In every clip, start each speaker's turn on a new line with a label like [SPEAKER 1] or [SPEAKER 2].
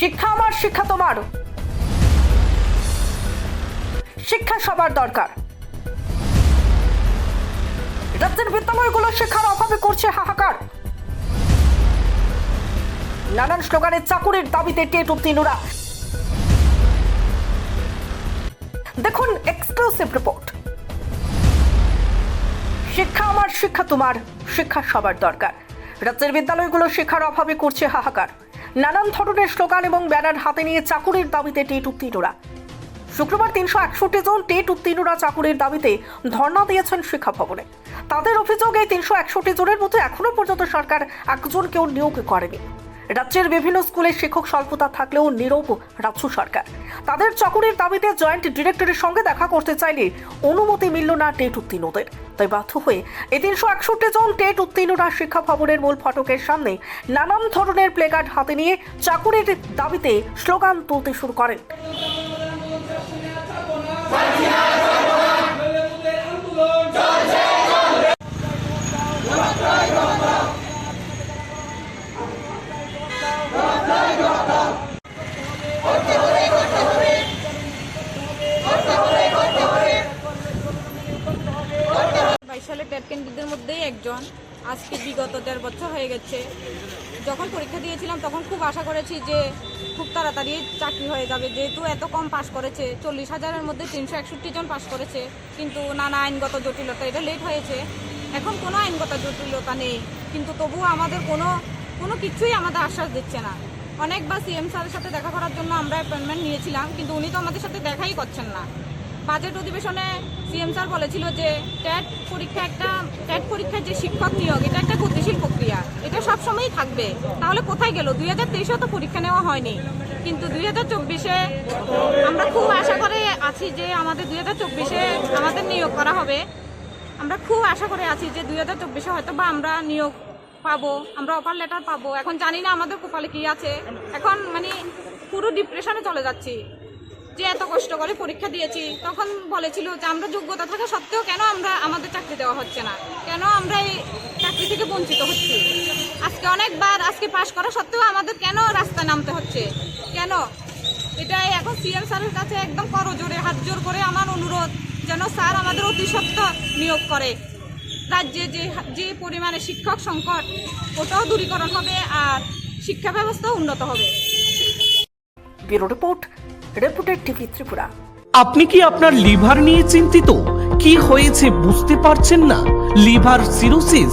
[SPEAKER 1] শিক্ষা আমার, শিক্ষা তোমার। শিক্ষা সবার দরকার। রাজ্যের বিদ্যালয়গুলো শিক্ষার অভাবে করছে হাহাকার। নানান স্লোগানে চাকুরির দাবিতে টেট উত্তীর্ণরা। দেখুন এক্সক্লুসিভ রিপোর্ট। শিক্ষা আমার, শিক্ষা তোমার, শিক্ষা সবার দরকার। রাজ্যের বিদ্যালয়গুলো শিক্ষার অভাবে করছে হাহাকার। নানান ধরনের স্লোগান এবং ব্যানার হাতে নিয়ে চাকুরির দাবিতে টেট উত্তীর্ণরা। শুক্রবার তিনশো একষট্টি জন টেট উত্তীর্ণরা চাকুরির দাবিতে ধর্ণা দিয়েছেন শিক্ষা ভবনে। তাদের অভিযোগ, এই তিনশো একষট্টি জনের মধ্যে এখনও পর্যন্ত সরকার একজনকেও নিয়োগ করেনি। রাজ্যের বিভিন্ন স্কুলে শিক্ষক স্বল্পতা থাকলেও নীরব রাজ্য সরকার। তাদের চাকুরির দাবিতে জয়েন্ট ডিরেক্টরের সঙ্গে দেখা করতে চাইলে অনুমতি মিলল না টেট উত্তীর্ণদের। তাই বাধ্য হয়ে এ তিনশো একষট্টি জন টেট উত্তীর্ণরা শিক্ষা ভবনের মূল ফটকের সামনে নানান ধরনের প্লেকার্ড হাতে নিয়ে চাকুরির দাবিতে স্লোগান তুলতে শুরু করেন।
[SPEAKER 2] সালে টেট কেন্দ্রীদের মধ্যেই একজন। আজকে বিগত দেড় বছর হয়ে গেছে। যখন পরীক্ষা দিয়েছিলাম, তখন খুব আশা করেছি যে খুব তাড়াতাড়ি চাকরি হয়ে যাবে। যেহেতু এত কম পাশ করেছে, চল্লিশ হাজারের মধ্যে তিনশো একষট্টি জন পাশ করেছে। কিন্তু নানা আইনগত জটিলতা, এটা লেট হয়েছে। এখন কোনো আইনগত জটিলতা নেই। কিন্তু তবুও আমাদের কোনো কোনো কিছুই আমাদের আশ্বাস দিচ্ছে না। অনেকবার সিএম স্যারের সাথে দেখা করার জন্য আমরা অ্যাপয়েন্টমেন্ট নিয়েছিলাম, কিন্তু উনি তো আমাদের সাথে দেখাই করছেন না। বাজেট অধিবেশনে সিএম স্যার বলেছিল যে ট্যাট পরীক্ষা একটা ট্যাট পরীক্ষার যে শিক্ষক নিয়োগ, এটা একটা গতিশীল প্রক্রিয়া। এটা সবসময়ই থাকবে। তাহলে কোথায় গেল? দুই হাজার তেইশেও তো পরীক্ষা নেওয়া হয়নি। কিন্তু দুই হাজার চব্বিশে আমরা খুব আশা করে আছি যে আমাদের দুই হাজার চব্বিশে আমাদের নিয়োগ করা হবে। আমরা খুব আশা করে আছি যে দুই হাজার চব্বিশে হয়তো বা আমরা নিয়োগ পাবো, আমরা অফার লেটার পাবো। এখন জানি না আমাদের কপালে কি আছে। এখন মানে পুরো ডিপ্রেশনে চলে যাচ্ছি। যে এত কষ্ট করে পরীক্ষা দিয়েছি, তখন বলেছিল যে আমরা যোগ্যতা থাকা সত্ত্বেও কেন আমরা আমাদের চাকরি দেওয়া হচ্ছে না? কেন আমরা এই চাকরি থেকে বঞ্চিত হচ্ছি? আজকে অনেকবার আজকে পাশ করা সত্ত্বেও আমাদের কেন রাস্তায় নামতে হচ্ছে? কেন? এটাই এখন সিএম স্যারের কাছে একদম করজোরে হাত জোর করে আমার অনুরোধ যেন স্যার আমাদের অতি সত্ত্বর নিয়োগ করে। রাজ্যে যে যে পরিমাণে শিক্ষক সংকট, ওটাও দূরীকরণ হবে আর শিক্ষা ব্যবস্থাও উন্নত হবে।
[SPEAKER 1] রিপোর্ট রেপুটেড টিভি ত্রিপুরা
[SPEAKER 3] আপনি কি আপনার লিভার নিয়ে চিন্তিত? কি হয়েছে বুঝতে পারছেন না? লিভার সিরোসিস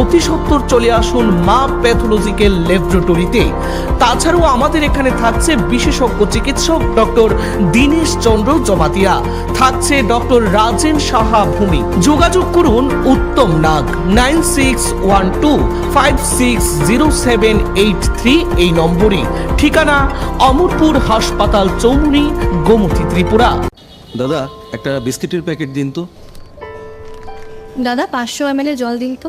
[SPEAKER 3] অতি সত্বর চলে আসুন মা প্যাথোলজিক্যাল ল্যাবরেটরিতে। তাছাড়াও আমাদের এখানে থাকছে বিশেষজ্ঞ চিকিৎসক ডক্টর দীনেশ চন্দ্র জমাতিয়া থাকছে ডক্টর রাজেন সাহা ভূমি। যোগাযোগ করুন Uttam Nag nine six one two five six zero seven eight three এই নম্বরে। ঠিকানা অমরপুর হাসপাতাল চৌমুনি গোমতী ত্রিপুরা।
[SPEAKER 4] দাদা একটা বিস্কিটের প্যাকেট দিন তো।
[SPEAKER 5] দাদা পাঁচশো এম জল দিন তো।